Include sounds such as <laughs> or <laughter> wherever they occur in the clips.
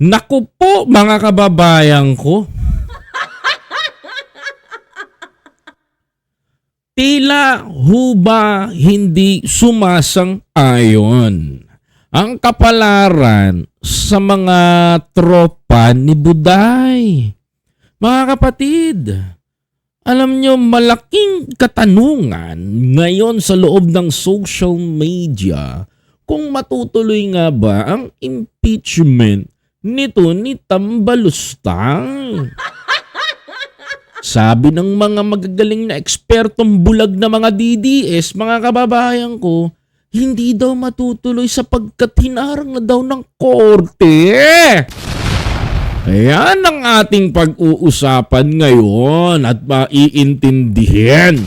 Naku po mga kababayan ko. Tila huba hindi sumasang-ayon ang kapalaran sa mga tropa ni Buday. Mga kapatid, alam nyo, malaking katanungan ngayon sa loob ng social media kung matutuloy nga ba ang impeachment nito ni Tambalustang. Sabi ng mga magagaling na ekspertong bulag na mga DDS, mga kababayan ko, hindi daw matutuloy sapagkat hinarang na daw ng korte. Ayan ang ating pag-uusapan ngayon at maiintindihin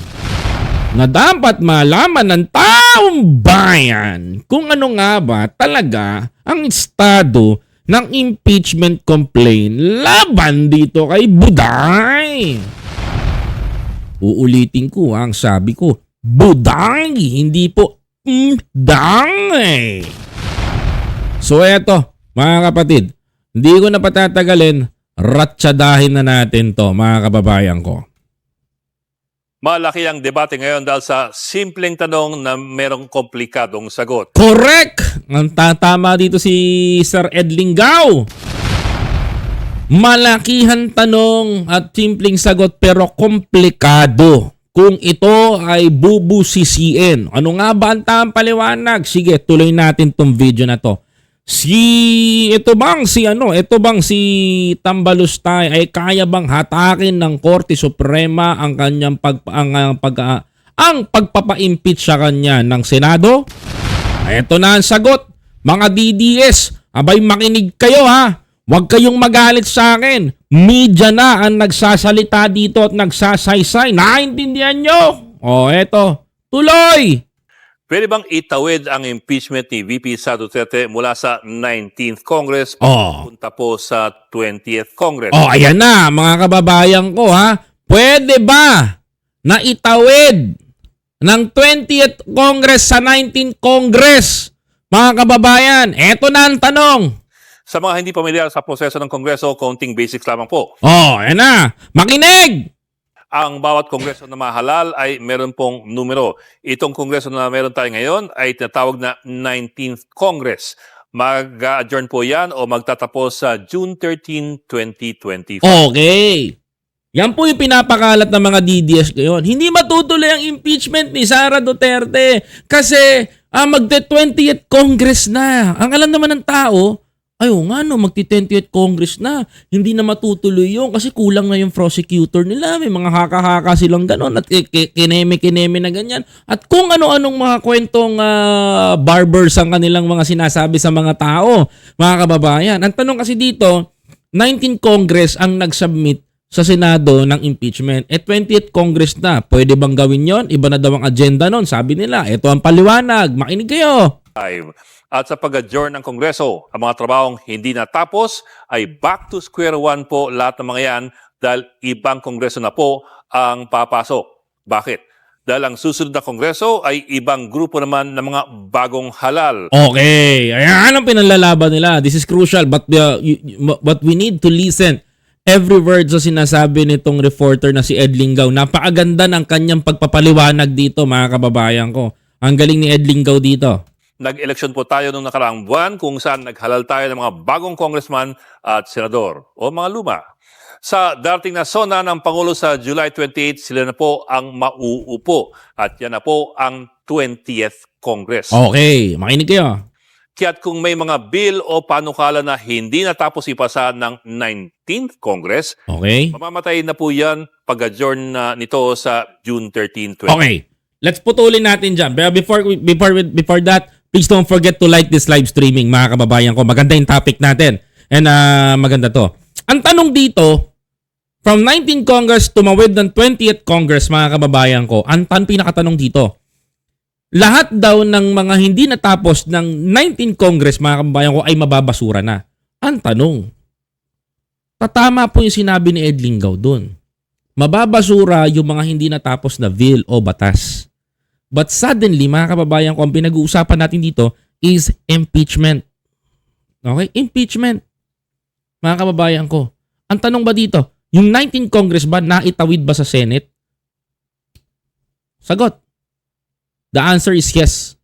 na dapat malaman ng taong bayan kung ano nga ba talaga ang estado ng impeachment complaint laban dito kay Buday. Uulitin ko ang sabi ko, Buday, hindi po Mday. So eto, mga kapatid, hindi ko na patatagalin, ratsadahin na natin to mga kababayan ko. Malaki ang debate ngayon dahil sa simpleng tanong na merong komplikadong sagot. Correct! Ang tatama dito si Sir Ed Linggaw. Malakihan tanong at simpleng sagot pero komplikado. Kung ito ay bubusisiin. Ano nga ba ang tamang paliwanag? Sige, tuloy natin tong video na to. Si ito bang si ano, ito bang si Tambalustay ay kaya bang hatakin ng Korte Suprema ang kanyang pag ang, ang pag ah, ang pagpapa-impeach sa kanya ng Senado? Ito na ang sagot. Mga DDS, abay makinig kayo ha. Huwag kayong magalit sa akin. Media na ang nagsasalita dito at nagsasaysay. Naintindihan nyo? O eto, tuloy! Pwede bang itawid ang impeachment ni VP Sa Duterte mula sa 19th Congress Oh. punta po sa 20th Congress? Oh, ayan na, mga kababayan ko ha. Pwede ba na itawid ng 20th Congress sa 19th Congress? Mga kababayan, eto na ang tanong. Sa mga hindi pamilyar sa proseso ng Kongreso, konting basics lamang po. Oh, ayan na. Makinig! Ang bawat Kongreso na mahalal ay meron pong numero. Itong Kongreso na meron tayo ngayon ay tinatawag na 19th Congress. Mag-adjourn po yan o magtatapos sa June 13, 2025. Okay. Yan po yung pinapakalat ng mga DDS ngayon. Hindi matutuloy ang impeachment ni Sara Duterte kasi ah, magte-20th Congress na. Ang alam naman ng tao, ayo nga no, magti-20th Congress na. Hindi na matutuloy yun kasi kulang na yung prosecutor nila. May mga haka-haka silang ganon at ki- ki- kineme-kineme na ganyan. At kung ano-anong mga kwentong ah, barbers ang kanilang mga sinasabi sa mga tao, mga kababayan. Ang tanong kasi dito, 19 Congress ang nag-submit sa Senado ng impeachment. Eh 20th Congress na. Pwede bang gawin yon? Iba na daw ang agenda nun. Sabi nila, ito ang paliwanag. Makinig kayo. At sa pag-adjourn ng Kongreso, ang mga trabahong hindi natapos ay back to square one po lahat ng mga yan dahil ibang Kongreso na po ang papasok. Bakit? Dahil ang susunod na Kongreso ay ibang grupo naman ng mga bagong halal. Okay. Ayan ang pinalalaban nila. This is crucial but uh, but we need to listen every word sa sinasabi nitong reporter na si Ed Lingaw. Napakaganda ng kanyang pagpapaliwanag dito mga kababayan ko. Ang galing ni Ed Lingaw dito. Nag-eleksyon po tayo noong nakaraang buwan kung saan naghalal tayo ng mga bagong congressman at senador o mga luma. Sa dating na sona ng Pangulo sa July 28, sila na po ang mauupo at yan na po ang 20th Congress. Okay. Makinig kayo. Kaya't kung may mga bill o panukala na hindi natapos ipasa ng 19th Congress, Okay. mamamatay na po yan pag-adjourn na nito sa June 13, 20. Okay. Let's putulin natin dyan. Pero before, before, before that, please don't forget to like this live streaming, mga kababayan ko. Maganda yung topic natin. And ah, maganda to. Ang tanong dito, from 19 Congress tumawid ng 20th Congress, mga kababayan ko, ang tan pinakatanong dito, lahat daw ng mga hindi natapos ng 19 Congress, mga kababayan ko, ay mababasura na. Ang tanong, tatama po yung sinabi ni Ed Lingaw doon mababasura yung mga hindi natapos na bill o batas. But suddenly, mga kababayan ko, ang pinag-uusapan natin dito is impeachment. Okay? Impeachment. mga kababayan ko. Ang tanong ba dito, yung 19 Congress ba naitawid ba sa Senate? Sagot. The answer is yes.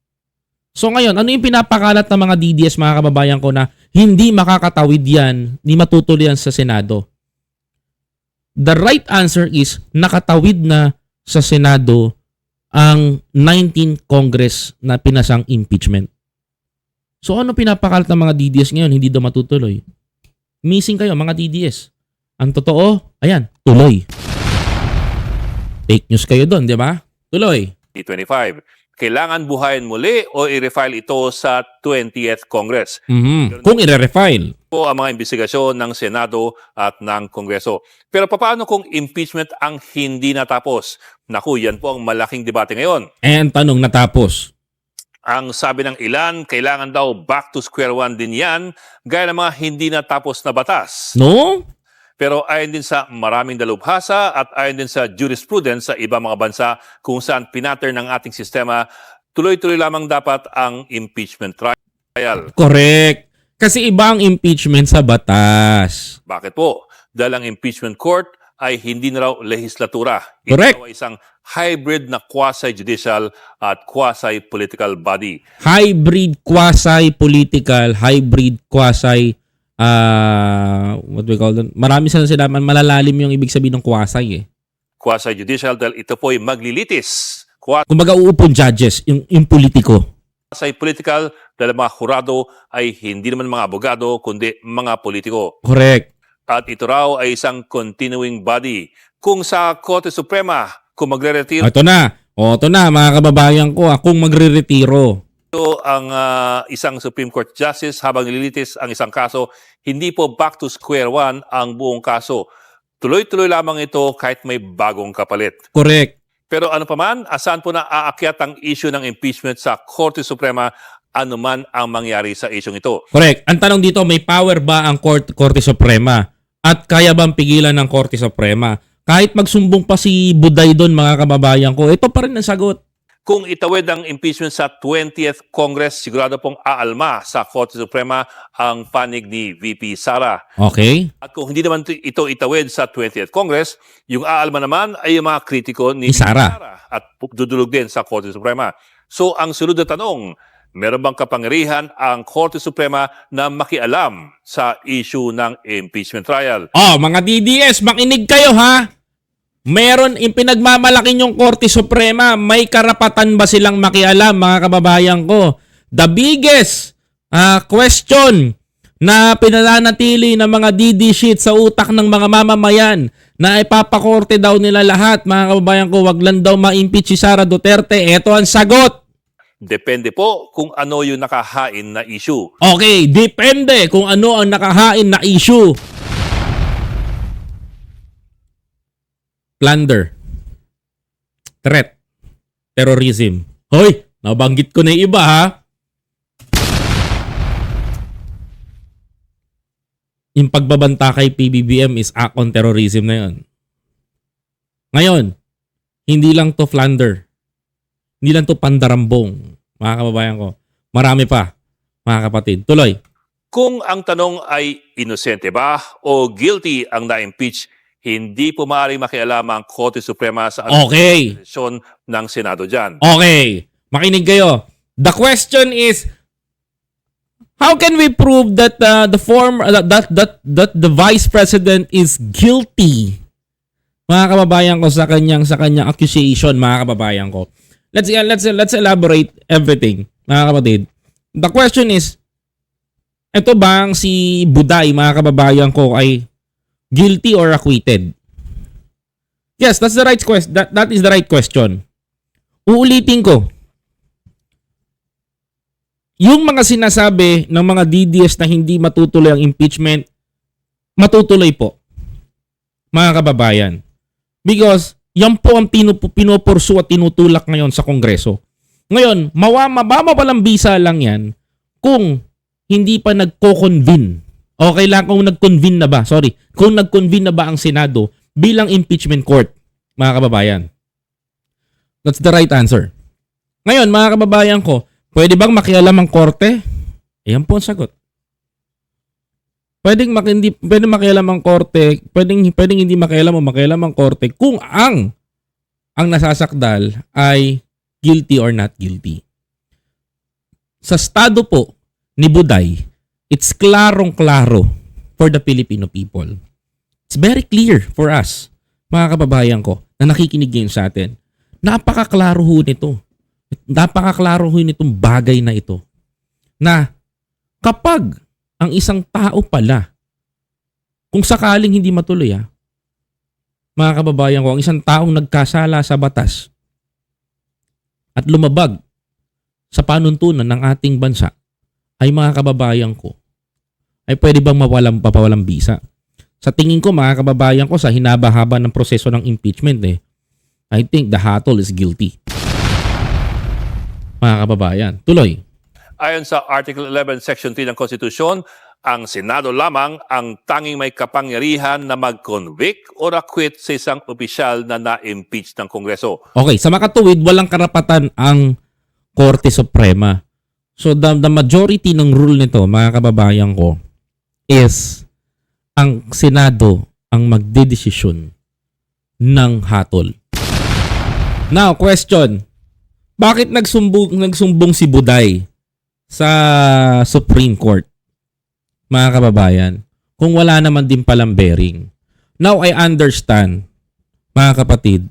So ngayon, ano yung pinapakalat ng mga DDS mga kababayan ko na hindi makakatawid yan, hindi matutuloy sa Senado? The right answer is nakatawid na sa Senado ang 19 Congress na pinasang impeachment. So ano pinapakalat ng mga DDS ngayon hindi daw matutuloy? Missing kayo mga DDS. Ang totoo, ayan, tuloy. Fake news kayo doon, di ba? Tuloy. T25. Kailangan buhayin muli o i-refile ito sa 20th Congress. Mhm. Kung i-refile. po ang mga investigasyon ng Senado at ng Kongreso. Pero paano kung impeachment ang hindi natapos? Naku, yan po ang malaking debate ngayon. Eh, ang tanong natapos. Ang sabi ng ilan, kailangan daw back to square one din yan, gaya ng mga hindi natapos na batas. No? Pero ayon din sa maraming dalubhasa at ayon din sa jurisprudence sa ibang mga bansa kung saan pinatter ng ating sistema, tuloy-tuloy lamang dapat ang impeachment trial. Correct. Kasi iba ang impeachment sa batas. Bakit po? Dahil ang impeachment court ay hindi na raw legislatura. Correct. Ito ay isang hybrid na quasi-judicial at quasi-political body. Hybrid quasi-political, hybrid quasi uh, what we call them? Marami sa sila malalalim yung ibig sabihin ng quasi eh. Quasi-judicial dahil ito po ay maglilitis. Kumbaga uupong judges, yung, yung politiko. Quasi-political dahil mga hurado ay hindi naman mga abogado kundi mga politiko. Correct. At ito raw ay isang continuing body. Kung sa Korte Suprema, kung magre-retiro Ito na. O, ito na, mga kababayan ko, akong magre-retiro. Ang ah, isang Supreme Court Justice habang nililitis ang isang kaso, hindi po back to square one ang buong kaso. Tuloy-tuloy lamang ito kahit may bagong kapalit. Correct. Pero ano pa man, asan po na aakyat ang issue ng impeachment sa Korte Suprema anuman ang mangyari sa isyong ito. Correct. Ang tanong dito, may power ba ang Korte, Korte Suprema? At kaya bang pigilan ng Korte Suprema? Kahit magsumbong pa si Buday doon, mga kababayan ko, ito pa rin ang sagot. Kung itawid ang impeachment sa 20th Congress, sigurado pong aalma sa Korte Suprema ang panig ni VP Sara. Okay? At kung hindi naman ito- itawid sa 20th Congress, yung aalma naman ay yung mga kritiko ni Ni Sara. at dudulog din sa Korte Suprema. So ang sunod na tanong, meron bang kapangyarihan ang Korte Suprema na makialam sa issue ng impeachment trial? Oh, mga DDS, makinig kayo ha. Meron yung pinagmamalaki yung Korte Suprema, may karapatan ba silang makialam mga kababayan ko? The biggest ah, question na pinananatili ng mga DD sheet sa utak ng mga mamamayan na ipapakorte daw nila lahat, mga kababayan ko, wag lang daw ma-impeach si Sara Duterte. Ito ang sagot. Depende po kung ano yung nakahain na issue. Okay, depende kung ano ang nakahain na issue. Plunder. Threat. Terrorism. Hoy, nabanggit ko na yung iba ha. Yung pagbabanta kay PBBM is act on terrorism na yun. Ngayon, hindi lang to flunder. Hindi lang to pandarambong. Mga kababayan ko. Marami pa, mga kapatid. Tuloy. Kung ang tanong ay inosente ba o guilty ang na-impeach, hindi po maaaring makialam ang Korte Suprema sa Okay. desisyon ng Senado dyan. Okay. Makinig kayo. The question is, how can we prove that uh, the form uh, that that that the vice president is guilty? Mga kababayan ko sa kanyang sa kanyang accusation, mga kababayan ko. Let's uh, let's let's elaborate everything, mga kapatid. The question is, ito bang si Buday, mga kababayan ko, ay guilty or acquitted? Yes, that's the right question. That, that is the right question. Uulitin ko. Yung mga sinasabi ng mga DDS na hindi matutuloy ang impeachment, matutuloy po. Mga kababayan. Because yan po ang pinup- pinupursu at tinutulak ngayon sa Kongreso. Ngayon, mawa, mababa palang bisa lang yan kung hindi pa nagko-convene. Okay lang kung nag-convene na ba, sorry, kung nag-convene na ba ang Senado bilang impeachment court, mga kababayan. That's the right answer. Ngayon, mga kababayan ko, pwede bang makialam ang korte? Ayan po ang sagot. pwedeng mak hindi pwedeng makialam ang korte, pwedeng pwedeng hindi makialam o makialam ang korte kung ang ang nasasakdal ay guilty or not guilty. Sa estado po ni Buday, it's klarong-klaro for the Filipino people. It's very clear for us, mga kababayan ko, na nakikinig ngayon sa atin. Napakaklaro ho nito. Napakaklaro ho nitong bagay na ito. Na kapag ang isang tao pala, kung sakaling hindi matuloy ah, mga kababayan ko, ang isang taong nagkasala sa batas at lumabag sa panuntunan ng ating bansa ay mga kababayan ko, ay pwede bang mawalang papawalang bisa? Sa tingin ko mga kababayan ko sa hinaba-haba ng proseso ng impeachment eh, I think the hatol is guilty. Mga kababayan, tuloy. Ayon sa Article 11, Section 3 ng Konstitusyon, ang Senado lamang ang tanging may kapangyarihan na mag-convict or acquit sa isang opisyal na na-impeach ng Kongreso. Okay, sa makatuwid, walang karapatan ang Korte Suprema. So the, the majority ng rule nito, mga kababayan ko, is ang Senado ang magdedesisyon ng hatol. Now, question. Bakit nagsumbong, nagsumbong si Buday sa Supreme Court? Mga kababayan, kung wala naman din palang bearing. Now, I understand, mga kapatid,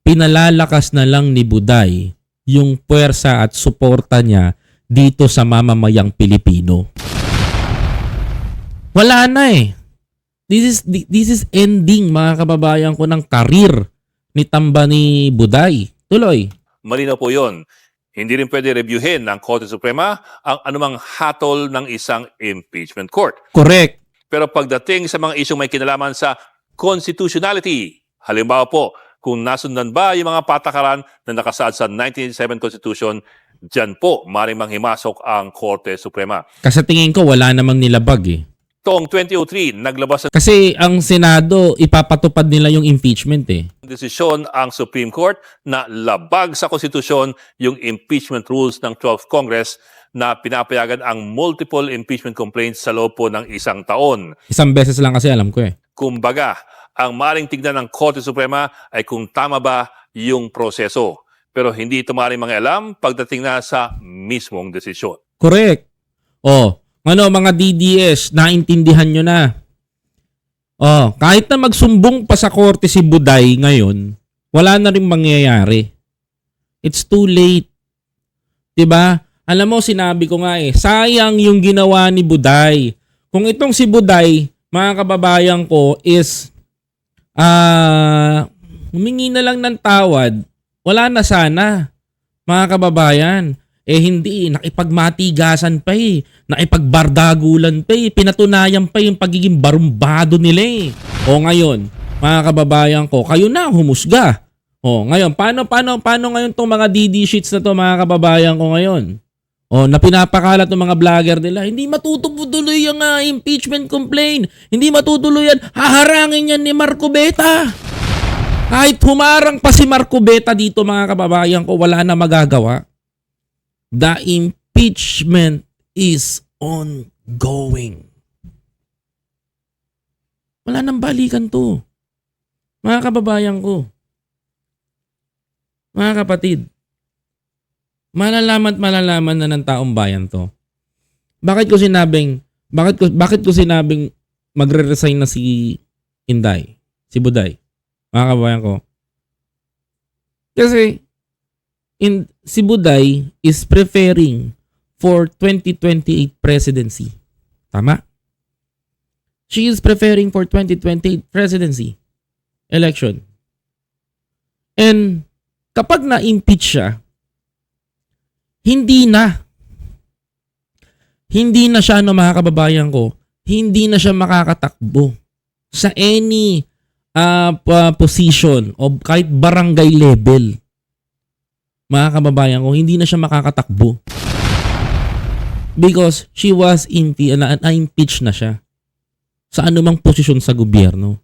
pinalalakas na lang ni Buday yung puwersa at suporta niya dito sa mamamayang Pilipino. Wala na eh. This is this is ending mga kababayan ko ng karir ni Tamba ni Buday. Tuloy. Malinaw po yon. Hindi rin pwede reviewin ng Korte Suprema ang anumang hatol ng isang impeachment court. Correct. Pero pagdating sa mga isyong may kinalaman sa constitutionality, halimbawa po, kung nasundan ba yung mga patakaran na nakasaad sa 1987 Constitution, dyan po maring manghimasok ang Korte Suprema. Kasi tingin ko wala namang nilabag eh. Toong 2003, naglabas ng Kasi ang Senado, ipapatupad nila yung impeachment eh. desisyon ang Supreme Court na labag sa konstitusyon yung impeachment rules ng 12th Congress na pinapayagan ang multiple impeachment complaints sa loob po ng isang taon. Isang beses lang kasi alam ko eh. Kumbaga, ang maring tignan ng Korte Suprema ay kung tama ba yung proseso. Pero hindi ito maring mangialam pagdating na sa mismong desisyon. Correct. Oh, ano mga DDS, naintindihan nyo na. Oh, kahit na magsumbong pa sa korte si Buday ngayon, wala na rin mangyayari. It's too late. 'Di ba? Alam mo, sinabi ko nga eh, sayang yung ginawa ni Buday. Kung itong si Buday, mga kababayan ko, is ah humingi na lang ng tawad, wala na sana. Mga kababayan, eh hindi, nakipagmatigasan pa eh. Nakipagbardagulan pa eh. Pinatunayan pa yung pagiging barumbado nila eh. O ngayon, mga kababayan ko, kayo na humusga. O ngayon, paano, paano, paano ngayon tong mga DD sheets na to mga kababayan ko ngayon? O na pinapakalat ng mga vlogger nila, hindi matutuloy yung ah, impeachment complaint. Hindi matutuloy yan. Haharangin yan ni Marco Beta. Kahit humarang pa si Marco Beta dito mga kababayan ko, wala na magagawa. The impeachment is ongoing. Wala nang balikan to. Mga kababayan ko. Mga kapatid. Malalaman malalaman na ng taong bayan to. Bakit ko sinabing, bakit ko, bakit ko sinabing magre-resign na si Inday, si Buday? Mga kababayan ko. Kasi, in, si Buday is preferring for 2028 presidency. Tama? She is preferring for 2028 presidency election. And kapag na-impeach siya, hindi na. Hindi na siya, no, mga kababayan ko, hindi na siya makakatakbo sa any uh, position o kahit barangay level. Mga kababayan ko, hindi na siya makakatakbo. Because she was impe- na, na-impeach na siya sa anumang posisyon sa gobyerno.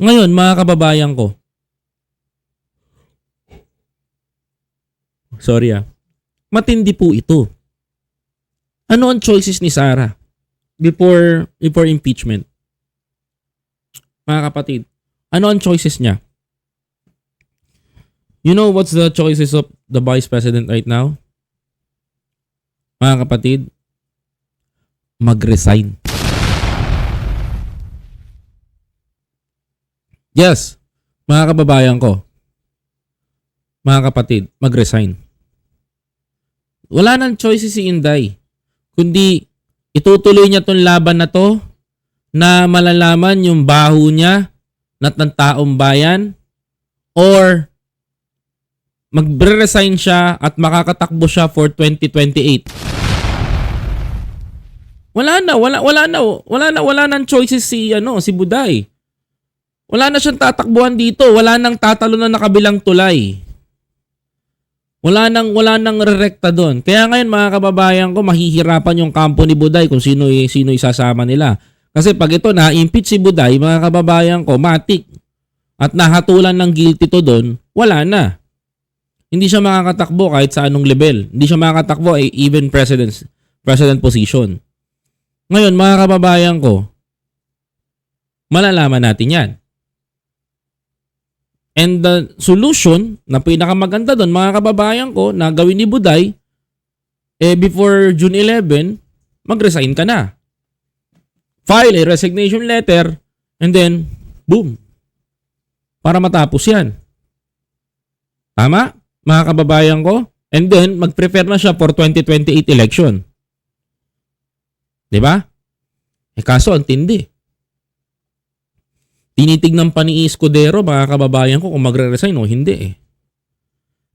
Ngayon, mga kababayan ko, sorry ah, matindi po ito. Ano ang choices ni Sarah? before before impeachment. Mga kapatid, ano ang choices niya? You know what's the choices of the vice president right now? Mga kapatid, mag-resign. Yes, mga kababayan ko, mga kapatid, mag-resign. Wala nang choices si Inday, kundi itutuloy niya tong laban na to na malalaman yung baho niya na ng taong bayan or magre-resign siya at makakatakbo siya for 2028. Wala na, wala wala na, wala na, wala nang choices si ano, si Buday. Wala na siyang tatakbuhan dito, wala nang tatalo na nakabilang tulay. Wala nang wala nang rerekta doon. Kaya ngayon mga kababayan ko mahihirapan yung kampo ni Buday kung sino sino isasama nila. Kasi pag ito na-impeach si Buday, mga kababayan ko, matik. At nahatulan ng guilty to doon, wala na. Hindi siya makakatakbo kahit sa anong level. Hindi siya makakatakbo ay even president president position. Ngayon, mga kababayan ko, malalaman natin 'yan. And the solution na pinakamaganda doon, mga kababayan ko, na gawin ni Buday, eh before June 11, mag-resign ka na. File a resignation letter, and then, boom. Para matapos yan. Tama? Mga kababayan ko? And then, mag-prepare na siya for 2028 election. Di ba? Eh kaso, ang tindi. Tinitignan pa ni Escudero, mga kababayan ko, kung magre-resign o hindi eh.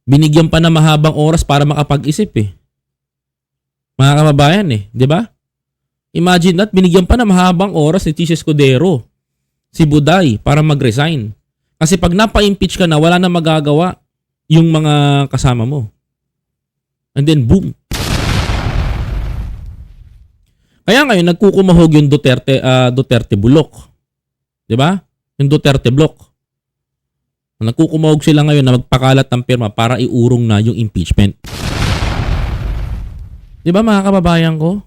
Binigyan pa na mahabang oras para makapag-isip eh. Mga kababayan eh, di ba? Imagine that, binigyan pa na mahabang oras ni Chis Escudero, si Buday, para mag-resign. Kasi pag napa-impeach ka na, wala na magagawa yung mga kasama mo. And then, boom. Kaya ngayon, nagkukumahog yung Duterte, ah, Duterte Bulok. Di ba? Yung Duterte Block. Nagkukumahog sila ngayon na magpakalat ng pirma para iurong na yung impeachment. Di ba mga kababayan ko?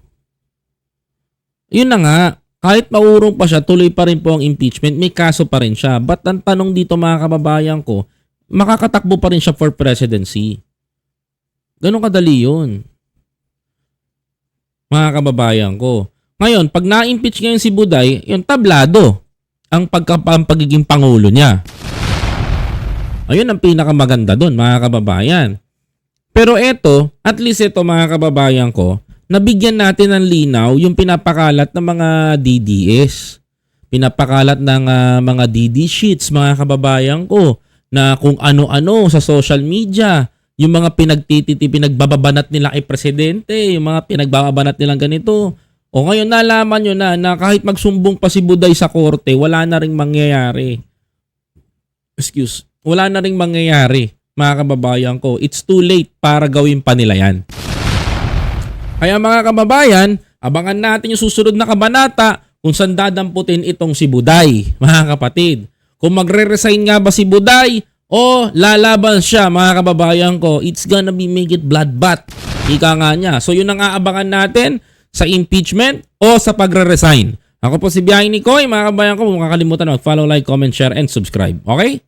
Yun na nga, kahit maurong pa siya, tuloy pa rin po ang impeachment, may kaso pa rin siya. But ang tanong dito mga kababayan ko, makakatakbo pa rin siya for presidency. Ganon kadali yun. Mga kababayan ko. Ngayon, pag na-impeach ngayon si Buday, yung tablado ang, pagka, ang pangulo niya. Ayun ang pinakamaganda doon, mga kababayan. Pero eto, at least ito mga kababayan ko, nabigyan natin ng linaw yung pinapakalat ng mga DDS. Pinapakalat ng ah, mga DD sheets, mga kababayan ko, na kung ano-ano sa social media, yung mga pinagtititi, pinagbababanat nila kay presidente, yung mga pinagbababanat nilang ganito. O ngayon nalaman nyo na na kahit magsumbong pa si Buday sa korte, wala na ring mangyayari. Excuse. Wala na ring mangyayari, mga kababayan ko. It's too late para gawin pa nila yan. Kaya mga kababayan, abangan natin yung susunod na kabanata kung saan dadamputin itong si Buday, <laughs> mga kapatid. Kung magre-resign nga ba si Buday o lalaban siya, mga kababayan ko, it's gonna be make it bloodbath. Ika nga niya. So yun ang aabangan natin sa impeachment o sa pagre-resign. Ako po si Biyahe ni mga kabayan ko, huwag kakalimutan mag-follow, like, comment, share, and subscribe. Okay?